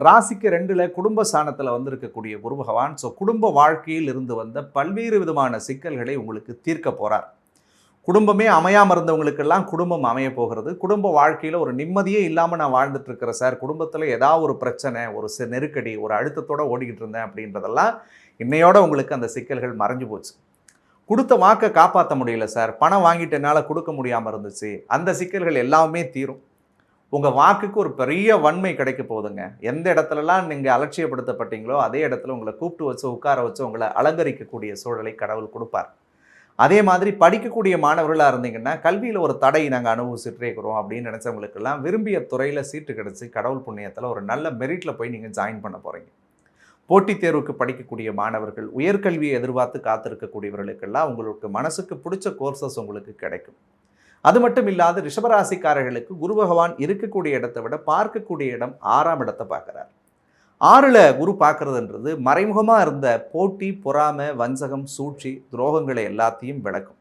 ராசிக்கு ரெண்டில் குடும்ப சாணத்தில் வந்திருக்கக்கூடிய குரு பகவான் ஸோ குடும்ப வாழ்க்கையில் இருந்து வந்த பல்வேறு விதமான சிக்கல்களை உங்களுக்கு தீர்க்க போகிறார் குடும்பமே அமையாமல் இருந்தவங்களுக்கெல்லாம் குடும்பம் அமைய போகிறது. குடும்ப வாழ்க்கையில் ஒரு நிம்மதியே இல்லாமல் நான் வாழ்ந்துட்டுருக்கிறேன் சார். குடும்பத்தில் ஏதாவது ஒரு பிரச்சனை ஒரு சி- நெருக்கடி ஒரு அழுத்தத்தோட ஓடிக்கிட்டு இருந்தேன் அப்படின்றதெல்லாம் இன்னையோட உங்களுக்கு அந்த சிக்கல்கள் மறைஞ்சு போச்சு. கொடுத்த வாக்கை காப்பாற்ற முடியல சார். பணம் வாங்கிட்டு என்னால் கொடுக்க முடியாமல் இருந்துச்சு. அந்த சிக்கல்கள் எல்லாமே தீரும். உங்கள் வாக்குக்கு ஒரு பெரிய வன்மை கிடைக்க போகுதுங்க. எந்த இடத்துலலாம் நீங்கள் அலட்சியப்படுத்தப்பட்டீங்களோ அதே இடத்துல உங்களை கூப்பிட்டு வச்சு உட்கார வச்சு உங்களை அலங்கரிக்கக்கூடிய சூழலை கடவுள் கொடுப்பார். அதே மாதிரி படிக்கக்கூடிய மாணவர்களாக இருந்தீங்கன்னா கல்வியில் ஒரு தடை நாங்கள் அனுபவிச்சுட்டே இருக்கிறோம் அப்படின்னு நினச்சவங்களுக்கெல்லாம் விரும்பிய துறையில் சீட்டு கிடச்சி கடவுள் புண்ணியத்தில் ஒரு நல்ல மெரிட்டில் போய் நீங்கள் ஜாயின் பண்ண போகிறீங்க போட்டித் தேர்வுக்கு படிக்கக்கூடிய மாணவர்கள் உயர்கல்வியை எதிர்பார்த்து காத்திருக்கக்கூடியவர்களுக்கெல்லாம் உங்களுக்கு மனசுக்கு பிடிச்ச கோர்சஸ் உங்களுக்கு கிடைக்கும். அது மட்டும் இல்லாத ரிஷபராசிக்காரர்களுக்கு குரு பகவான் இருக்கக்கூடிய இடத்தை விட பார்க்கக்கூடிய இடம் ஆறாம் இடத்தை பார்க்குறார். ஆறில் குரு பார்க்குறதுன்றது மறைமுகமாக இருந்த போட்டி பொறாமை வஞ்சகம் சூழ்ச்சி துரோகங்களை எல்லாத்தையும் விளக்கும்.